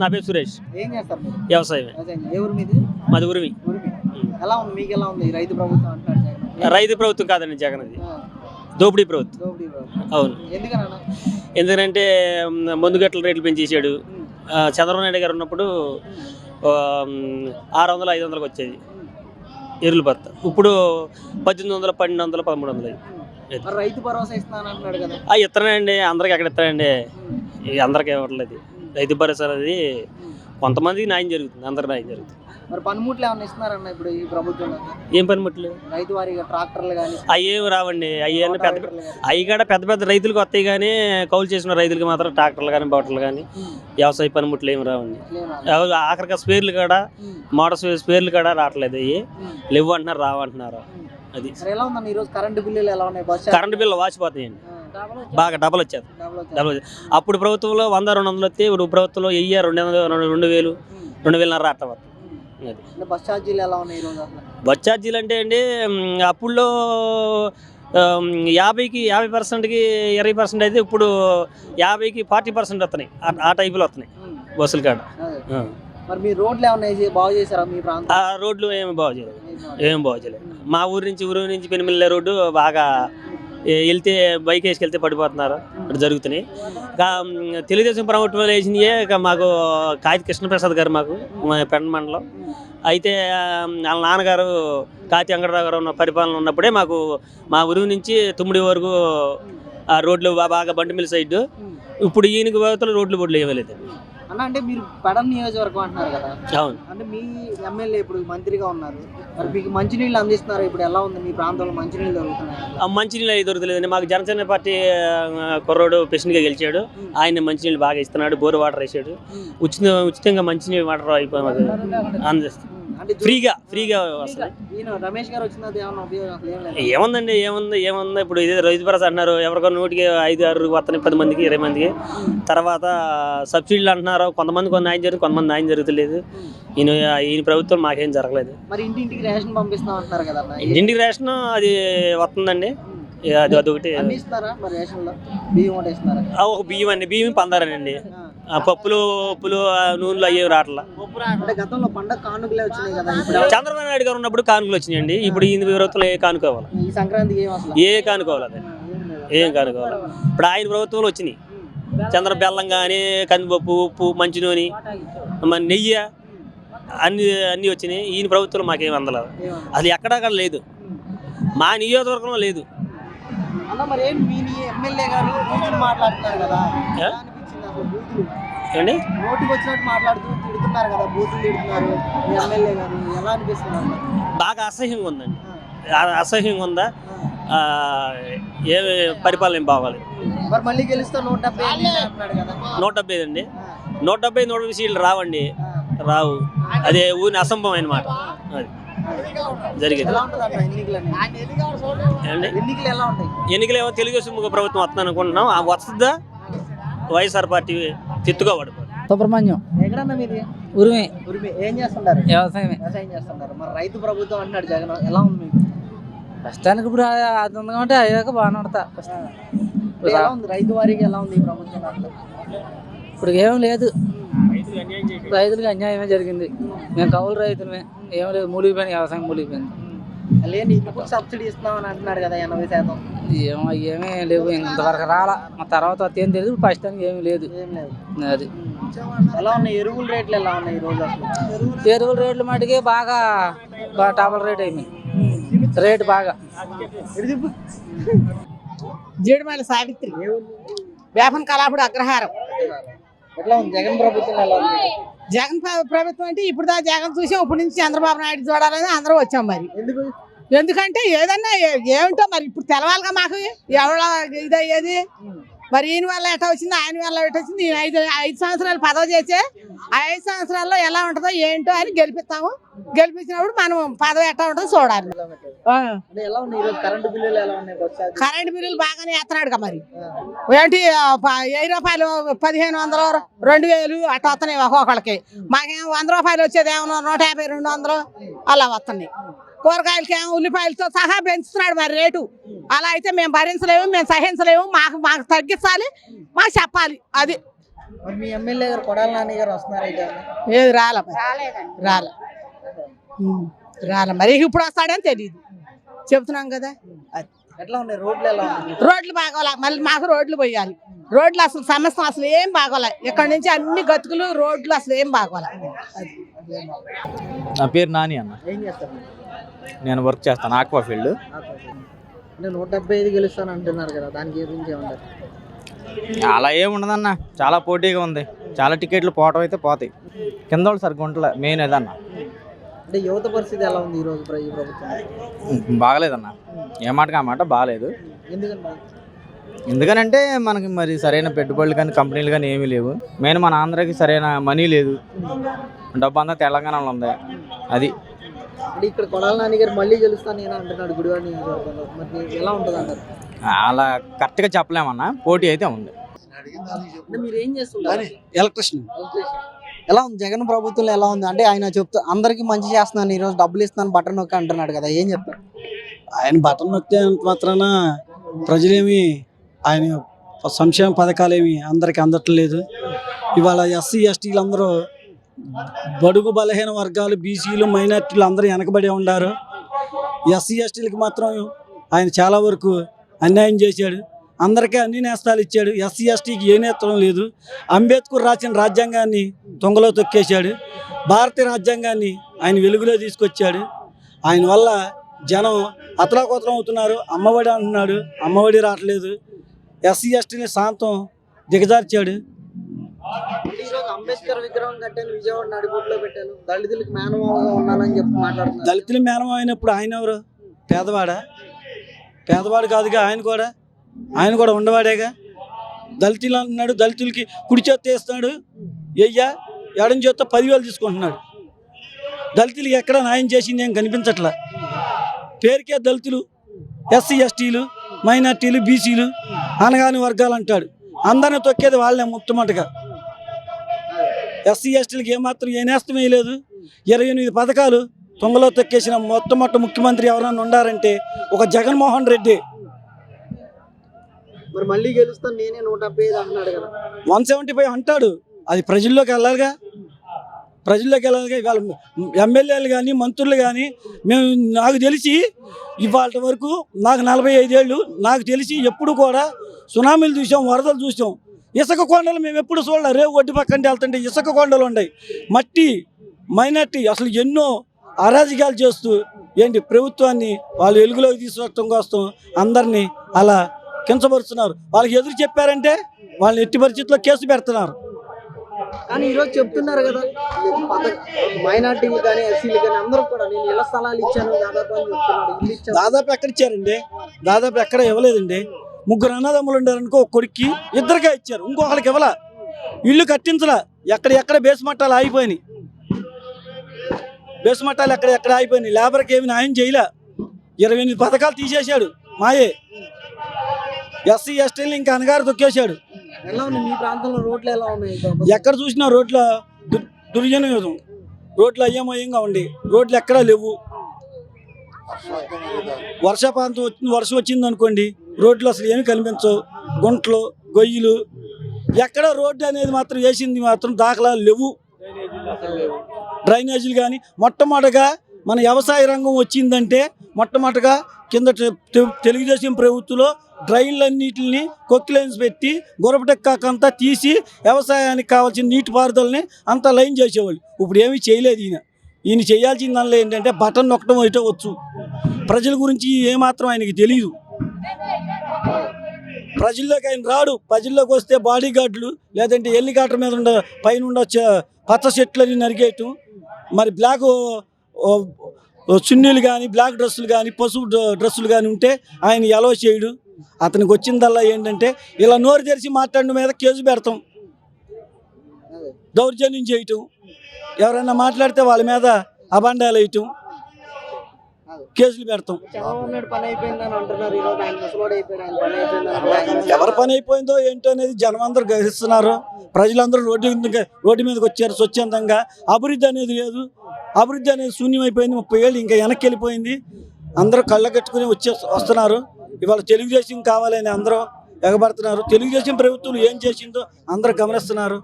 నా పేరు సురేష్. ఏం చేస్తారు మీరు? వ్యవసాయమే. వ్యవసాయం ఏ ఊరు మీది? మాది ఉరిమి. ఎలా ఉంది? మీకు ఎలా ఉంది? ఈ రైతు ప్రభుత్వం అంటున్నారు జగన్. రైతు ప్రభుత్వం కాదండి జగన్ అది. ఆ, దోపిడీ ప్రభుత్వం. దోపిడీ ప్రభుత్వం. అవును. ఎందుకంటే మ్, మందు గట్ల రేట్లు పెంచేసాడు ఆ, చంద్రబాబు నాయుడు గారు ఉన్నప్పుడు ఆ, మ్, ఆరు వందలు ఐదు వందలకు వచ్చేది ఎరువులు భర్త. ఇప్పుడు పద్దెనిమిది వందలు పన్నెండు వందలు పదమూడు వందలు అయ్యి. మరి రైతు భరోసా ఇస్తాను అంటున్నాడు కదా. ఆ ఇస్తానండి అందరికి ఎక్కడ ఇస్తానండి అందరికి ఇవ్వట్లేదు. రైతు భరోసా అనేది. కొంతమందికి న్యాయం జరుగుతుంది అందరికి న్యాయం జరుగుతుంది. మరి పనిముట్లు ఏమైనా ఇస్తున్నారన్న ఇప్పుడు ఈ ప్రభుత్వంలో? ఏం పనిముట్లు? రైతు వారిగా ట్రాక్టర్లు కానీ అవి ఏమి రావండి అవి అన్నీ పెద్ద అవి కూడా పెద్ద పెద్ద రైతులకు వస్తాయి కానీ కౌలు చేసిన రైతులకి మాత్రం ట్రాక్టర్లు కానీ బట్టలు కానీ వ్యవసాయ పనిముట్లు ఏమి రావండి. అవి ఆఖరిగా స్పేర్లు కూడా మోటార్ స్పే- స్పేర్లు కూడా రావట్లేదు అవి లేవు అంటున్నారు రావంటున్నారు అది. ఎలా ఉందన్న ఈరోజు కరెంటు బిల్లులు ఎలా ఉన్నాయి? కరెంటు బిల్లు వాచిపోతాయండి. బాగా డబల్ వచ్చేది. డబల్ వచ్చేది. అప్పుడు ప్రభుత్వంలో వంద రెండు వందలు వస్తే ఇప్పుడు ప్రభుత్వంలో వెయ్యి రెండు వందలు రెండు- రెండు వేలు రెండు వేలన్నర అట్ట వస్తుంది. అది. బస్ ఛార్జీలు ఎలా ఉన్నాయి బస్ ఛార్జీలు అంటే అండి అప్పుల్లో యాభైకి యాభై పర్సెంట్కి ఇరవై పర్సెంట్ అయితే ఇప్పుడు యాభైకి ఫార్టీ పర్సెంట్ వస్తున్నాయి. ఆ- టైపులో వస్తున్నాయి ఉమ్, బస్సులు కాడ. మరి మీ రోడ్లు ఏమైనా బాగు చేశారా మీ ప్రాంతం ఆ రోడ్లు ఏమి బాగు చేయలేదు. ఏం బాగు చేయలేదు. మా ఊరు నుంచి ఊరు నుంచి పెనుమిల్లే రోడ్డు బాగా వెళ్తే బైక్ వేసుకెళ్తే పడిపోతున్నారు? అక్కడ జరుగుతున్నాయి. ఇంకా తెలుగుదేశం ప్రభుత్వం వేసినయే ఇక మాకు కాతి కృష్ణప్రసాద్ గారు మాకు మా పెండ మండలం. అయితే వాళ్ళ నాన్నగారు కాతి వెంకటరావు గారు ఉన్న పరిపాలన ఉన్నప్పుడే మాకు మా ఉరువు నుంచి తుమ్మిడి వరకు ఆ రోడ్లు బాగా బండిమిల్ సైడ్ ఇప్పుడు ఈయనకి పోతే రోడ్లు బొడ్లు ఇవ్వలేదు. అన్న అంటే మీరు పెడన్ నియోజకవర్గం అంటున్నారు కదా. అవును. అంటే మీ ఎమ్మెల్యే ఇప్పుడు మంత్రిగా ఉన్నారు. మరి మీకు మంచినీళ్ళు అందిస్తున్నారు? ఇప్పుడు ఎలా ఉంది మీ ప్రాంతంలో మంచినీళ్ళు దొరుకుతున్నాయి? ఆ మంచినీళ్ళు అవి దొరకలేదండి మాకు జనసేన పార్టీ కుర్రోడు ప్రెసిడెంట్గా గెలిచాడు. ఆయన మంచినీళ్ళు బాగా ఇస్తున్నాడు బోర్ వాటర్ వేసాడు. ఉచిత ఉచితంగా మంచినీళ్ళు వాటర్ అయిపోయి మాకు అందిస్తుంది ఫ్రీగా ఫ్రీగా రమేష్ గారు ఏముందండి ఏముంది ఏముంది? ఇప్పుడు ఇదే రైతు భరోసా అంటున్నారు ఎవరికో నూటికి ఐదు ఆరు వస్తున్నాయి పది మందికి ఇరవై మందికి. తర్వాత సబ్సిడీలు అంటున్నారు కొంతమంది కొన్ని న్యాయం జరుగుతుంది కొంతమంది న్యాయం జరుగుతలేదు. ఈయన ఈయన ప్రభుత్వం మాకేం జరగలేదు. మరి ఇంటింటికి రేషన్ పంపిస్తాం అంటున్నారు కదా ఇంటింటికి రేషన్ అది వస్తుందండి. అది అదొకటి ఒక బియ్యం అండి బియ్యం పందారనండి. పప్పులు ఉప్పులు ఆ నూనెలు అయ్యేవి రావట్లా చంద్రబాబు నాయుడు గారు ఉన్నప్పుడు కానుకలు వచ్చినాయండి. ఇప్పుడు ఈ ప్రభుత్వంలో ఏ కానుకోవాలి ఈ సంక్రాంతికి ఏం కానుకోవాలి అది? ఏం కానుకోవాలి ఇప్పుడు ఆయన ప్రభుత్వంలో వచ్చినాయి. చంద్ర బెల్లం కానీ కందిపప్పు ఉప్పు మంచి నూనె మన నెయ్యి అన్ని అన్నీ వచ్చినాయి. ఈయన ప్రభుత్వంలో మాకేం అందలేదు? అసలు ఎక్కడక్కడ లేదు. మా నియోజకవర్గంలో లేదు. అన్న మరి ఏం మీ ఎమ్మెల్యే గారు మాట్లాడుతున్నారు కదా ఏ? ఎలా అనిపించింది అసలు బూతులు ఏమండి నోటికి వచ్చినట్టు మాట్లాడుతూ తిడుతున్నారు కదా బూతులు తిడుతున్నారు. ఎమ్మెల్యే గారు ఎలా అనిపిస్తుంది అన్న? బాగా అసహ్యంగా ఉందండి. అసహ్యంగా ఉందా? ఏ పరిపాలన బాగాలి మరి మళ్ళీ గెలిస్తే నూట డెబ్బై నూట డెబ్బై అండి నూట డెబ్బై నూట డెబ్బై సీట్లు రావండి. రావు. అదే ఊరిని అసంభవం అనమాట అది. జరిగేది. ఎన్నికలు ఏమో తెలుగుదేశం ప్రభుత్వం వస్తుంది అనుకుంటున్నాం వస్తుందా? వైఎస్ఆర్ పార్టీ తిత్తుగా పడిపోతుంది సుబ్రహ్మణ్యం. ఎక్కడన్నా మీది ఉరిమి. ఉరిమి. ఏం చేస్తుంటారు? వ్యవసాయమే. వ్యవసాయం చేస్తుంటారు. మరి రైతు ప్రభుత్వం అంటున్నాడు జగన్ ఎలా ఉంది మీకు? ప్రస్తుతానికి ఇప్పుడు అది ఉంది కాబట్టి అయ్యాక బాగానే ఉంటా ఇప్పుడు ఎలా ఉంది? రైతు వారికి ఎలా ఉంది ఈ ప్రభుత్వం? ఇప్పుడు ఏం లేదు. రైతులకు అన్యాయమే జరిగింది. మేము కౌలు రైతులమే. ఏం లేదు. మూలిగిపోయింది వ్యవసాయం మూలిగిపోయింది లేని సబ్సిడీ ఇస్తున్నామని అంటున్నాడు కదా ఎనభై శాతం. ఏమో ఏమీ లేవు ఇంతవరకు రాలా. మా తర్వాత వస్తే ఏం తెలియదు ప్రస్తుతానికి ఏమీ లేదు. అది. ఎలా ఉన్నాయి? ఎరువుల రేట్లు ఎలా ఉన్నాయి ఈ రోజు అసలు? ఎరువుల రేట్లు మటుకి బాగా డబల్ రేట్ అయిపోయింది రేటు బాగా. సావిత్రి వేపన కళాపుడు అగ్రహారం. జగన్ ప్రభుత్వం ఎలా ఉంది? జగన్ ప్ర- ప్రభుత్వం అంటే ఇప్పుడు దా జగన్ చూసాం. ఇప్పుడు నుంచి చంద్రబాబు నాయుడు చూడాలని అందరూ వచ్చాం మరి. ఎందుకు? ఎందుకంటే ఏదన్నా ఏ- ఏమిటో మరి ఇప్పుడు తెలవాలిగా మాకు. ఎవడ ఇదయ్యేది? మరి ఈయన వల్ల ఎట్లా వచ్చింది ఆయన వల్ల ఎట్లా వచ్చింది? ఐదు ఐదు సంవత్సరాలు పదవి చేస్తే ఆ ఐదు సంవత్సరాల్లో ఎలా ఉంటుందో ఏంటో అని గెలిపిస్తాము. గెలిపించినప్పుడు మనం పదవి ఎట్లా ఉంటుందో చూడాలి. కరెంటు బిల్లులు బాగానే వేస్తున్నాడుగా మరి. ఏంటి వెయ్యి రూపాయలు పదిహేను వందలు రెండు వేలు అట్లా వస్తున్నాయి ఒక్కొక్కళ్ళకి. మాకేం వంద రూపాయలు వచ్చేది ఏమన్నా నూట యాభై రెండు వందలు? అలా వస్తున్నాయి. కూరగాయలకి ఏమో ఉల్లిపాయలతో సహా పెంచుతున్నాడు మరి రేటు. అలా అయితే మేము భరించలేము మేము సహించలేము మాకు మాకు తగ్గించాలి మాకు చెప్పాలి అది. మరి మీ ఎమ్మెల్యే గారు కొడాల నాని గారు వస్తున్నారు అయితే. ఏది రాలే రాలే. రాలే మరి ఇప్పుడు వస్తాడని తెలియదు చెప్తున్నాం కదా. అది. ఎట్లా ఉన్నాయి? రోడ్లు ఎలా రోడ్లు బాగోలే మళ్ళీ మాకు రోడ్లు పోయాలి. రోడ్లు అసలు సమస్య అసలు ఏం బాగోలే. ఇక్కడ నుంచి అన్ని గతుకులు రోడ్లు అసలు ఏం బాగోలే. అది. నా పేరు నాని అన్న. ఏం చేస్తారు? నేను వర్క్ చేస్తాను ఆక్వా ఫీల్డ్ అంటే నూట డెబ్బై ఐదు గెలుస్తాను అంటున్నారు కదా దానికి గురించి ఏమంటారు? అలా ఏం ఉండదన్న చాలా పోటీగా ఉంది. చాలా టికెట్లు పోవటం అయితే పోతాయి. కింద వాళ్ళు సరిగ్గా ఉంటలే మెయిన్ ఏదన్న. అంటే యువత పరిస్థితి ఎలా ఉంది ఈ రోజు ప్ర- ఈ ప్రభుత్వం? బాగలేదన్న. ఏ మాటకి ఆ మాట బాగాలేదు. ఎందుకనంటే మనకి మరి సరైన పెట్టుబడులు కానీ కంపెనీలు కానీ ఏమీ లేవు. మెయిన్ మన ఆంధ్రాకి సరైన మనీ లేదు. డబ్బు అంతా తెలంగాణలో ఉంది. అది అంటే ఇక్కడ కొడాల నాని గారు మళ్ళీ గెలుస్తాను నేను అంటున్నాడు గుడివాడ మరి ఎలా ఉంటుంది అంటారు? అలా కరెక్ట్గా చెప్పలేమన్నా పోటీ అయితే ఉంది. మీరు ఏం ఎలక్ట్రిషన్. ఎలా ఉంది? జగన్ ప్రభుత్వంలో ఎలా ఉంది? అంటే ఆయన చెప్తా అందరికి మంచి చేస్తున్నాను ఈ రోజు డబ్బులు ఇస్తున్నాను బటన్ నొక్కి అంటున్నాడు కదా ఏం చెప్తారు? ఆయన బటన్ నొక్కితే మాత్రాన ప్రజలేమి ఆయన సంక్షేమ పథకాలేమి అందరికి అందట్లేదు. ఇవాళ ఎస్సీ ఎస్టీలు అందరూ బడుగు బలహీన వర్గాలు బీసీలు మైనార్టీలు అందరూ వెనకబడి ఉన్నారు ఎస్సీ ఎస్టీలకి మాత్రం ఆయన చాలా వరకు అన్యాయం చేశాడు. అందరికీ అన్ని నేస్తాలు ఇచ్చాడు. ఎస్సీ ఎస్టీకి ఏ నేత్రం లేదు. అంబేద్కర్ రాసిన రాజ్యాంగాన్ని దొంగలో తొక్కేశాడు. భారతీయ రాజ్యాంగాన్ని ఆయన వెలుగులో తీసుకొచ్చాడు. ఆయన వల్ల జనం అతలాకుతలం అవుతున్నారు. అమ్మఒడి అంటున్నాడు. అమ్మఒడి రావట్లేదు. ఎస్సీ ఎస్టీని శాంతం దిగజార్చాడు. అంబేద్కర్ విగ్రహం కట్టాను విజయవాడ నడిబొట్టులో పెట్టాను. దళితులకు మేనమావగా ఉన్నానని చెప్పి మాట్లాడుతున్నారు. దళితులు మేనం అయినప్పుడు ఆయన ఎవరు? పేదవాడా? పేదవాడు కాదుగా ఆయన కూడా? ఆయన కూడా ఉండవాడేగా? దళితులు అంటున్నాడు దళితులకి కుడి చేత్తో వేస్తున్నాడు. ఎయ్యా ఎడం చేత్తో పదివేలు తీసుకుంటున్నాడు. దళితులకి ఎక్కడ న్యాయం చేసింది ఏం కనిపించట్లా? పేరుకే దళితులు ఎస్సీ ఎస్టీలు మైనార్టీలు బీసీలు అనగాని వర్గాలు అంటాడు. అందరిని తొక్కేది వాళ్ళే ముట్టమట్టుగా ఎస్సీ ఎస్టీలకి ఏమాత్రం ఏ నేస్తం వేయలేదు ఇరవై ఎనిమిది పథకాలు తొంగలో తొక్కేసిన మొట్టమొదటి ముఖ్యమంత్రి ఎవరైనా ఉండారంటే ఒక జగన్మోహన్ రెడ్డి. మరి మళ్ళీ గెలుస్తాను నేనే నూట అంటున్నాడు కదా. వన్ సెవెంటీ ఫైవ్ అంటాడు. అది ప్రజల్లోకి వెళ్ళాలిగా. ప్రజల్లోకి వెళ్ళాలిగా. ఇవాళ ఎమ్మెల్యేలు కానీ మంత్రులు కానీ మేము నాకు తెలిసి ఇవాళ వరకు నాకు నలభై ఐదేళ్ళు నాకు తెలిసి ఎప్పుడు కూడా సునామీలు చూసాం వరదలు చూసాం. ఇసుక కొండలు మేము ఎప్పుడు చూడలే. రేవు ఒడ్డు పక్కన వెళ్తుంటే ఇసుక కొండలు ఉన్నాయి. మట్టి మైనార్టీ అసలు ఎన్నో అరాజకాలు చేస్తూ ఏంటి ప్రభుత్వాన్ని వాళ్ళు వెలుగులోకి తీసుకొచ్చడం కోసం అందరినీ అలా కించపరుస్తున్నారు. వాళ్ళకి ఎదురు చెప్పారంటే వాళ్ళని ఎట్టి పరిస్థితుల్లో కేసు పెడుతున్నారు. కానీ ఈ రోజు చెప్తున్నారు కదా మైనార్టీలు కానీ ఎస్సీలు కానీ అందరూ కూడా నేను ఇళ్ళ స్థలాలు ఇచ్చాను దాదాపు దాదాపు ఎక్కడ ఇచ్చారండి? దాదాపు ఎక్కడ ఇవ్వలేదండి. ముగ్గురు అన్నదమ్ములు ఉండారనుకో కొడుక్కి ఇద్దరికే ఇచ్చారు. ఇంకొకరికి ఇవ్వలా. ఇల్లు కట్టించలా. ఎక్కడ ఎక్కడ బేస్ మట్టాలు ఆగిపోయినాయి. బేస్ మట్టాలు ఎక్కడ ఎక్కడ ఆగిపోయినాయి. లేబర్కి ఏమి న్యాయం చేయలే. ఇరవై ఎనిమిది పథకాలు తీసేశాడు మాయే. ఎస్సీ ఎస్టీలు ఇంకా అనగారు తొక్కేశాడు. ఎలా ఉంది మీ ప్రాంతంలో రోడ్లు ఎలా ఉన్నాయి? ఎక్కడ చూసినా రోడ్ల దు- దుర్వినియోగం రోడ్లు అయ్యమయంగా ఉండి రోడ్లు ఎక్కడా లేవు. వర్షపాతం వచ్చింది వర్షం వచ్చింది అనుకోండి రోడ్లు అసలు ఏమి కనిపించవు. గుంటలు గొయ్యిలు. ఎక్కడ రోడ్డు అనేది మాత్రం వేసింది మాత్రం దాఖలాలు లేవు. డ్రైనేజీలు కానీ మొట్టమొదటగా మన వ్యవసాయ రంగం వచ్చిందంటే మొట్టమొదటగా కింద తెలుగుదేశం ప్రభుత్వంలో డ్రైన్లన్నిటిని కొక్కిలైన్స్ పెట్టి గురపటెక్కాకంతా తీసి వ్యవసాయానికి కావాల్సిన నీటిపారుదలని అంతా లైన్ చేసేవాళ్ళు. ఇప్పుడు ఏమీ చేయలేదు ఈయన. ఈయన చేయాల్సిన దానిలో ఏంటంటే బటన్ నొక్కడం అయితే వచ్చు. ప్రజల గురించి ఏమాత్రం ఆయనకి తెలియదు ప్రజల్లోకి ఆయన రాడు. ప్రజల్లోకి వస్తే బాడీ గార్డులు లేదంటే హెలికాప్టర్ మీద ఉండ పైన ఉండ చ- పచ్చ చెట్లని నరికేయటం. మరి బ్లాక్ చున్నీలు కానీ బ్లాక్ డ్రెస్సులు కానీ పసుపు డ్ర- డ్రెస్సులు కానీ ఉంటే ఆయన ఎలో చేయడు. అతనికి వచ్చిందల్లా ఏంటంటే ఇలా నోరు తెరిచి మాట్లాడడం మీద కేసు పెడతాం. దౌర్జన్యం చేయటం. ఎవరైనా మాట్లాడితే వాళ్ళ మీద అబండాలు వేయటం. కేసులు పెడతాం. ఎవరి పని అయిపోయిందో ఏంటో అనేది జనం అందరూ గ్రహిస్తున్నారు. ప్రజలందరూ రోడ్డు రోడ్డు మీదకి వచ్చారు స్వచ్ఛందంగా. అభివృద్ధి అనేది లేదు. అభివృద్ధి అనేది శూన్యమైపోయింది. ముప్పై ఏళ్ళు ఇంకా వెనక్కి వెళ్ళిపోయింది. అందరూ కళ్ళ కట్టుకుని వచ్చే వస్తున్నారు. ఇవాళ తెలుగుదేశం కావాలని అందరూ ఎగబడుతున్నారు. తెలుగుదేశం ప్రభుత్వం ఏం చేసిందో అందరూ గమనిస్తున్నారు.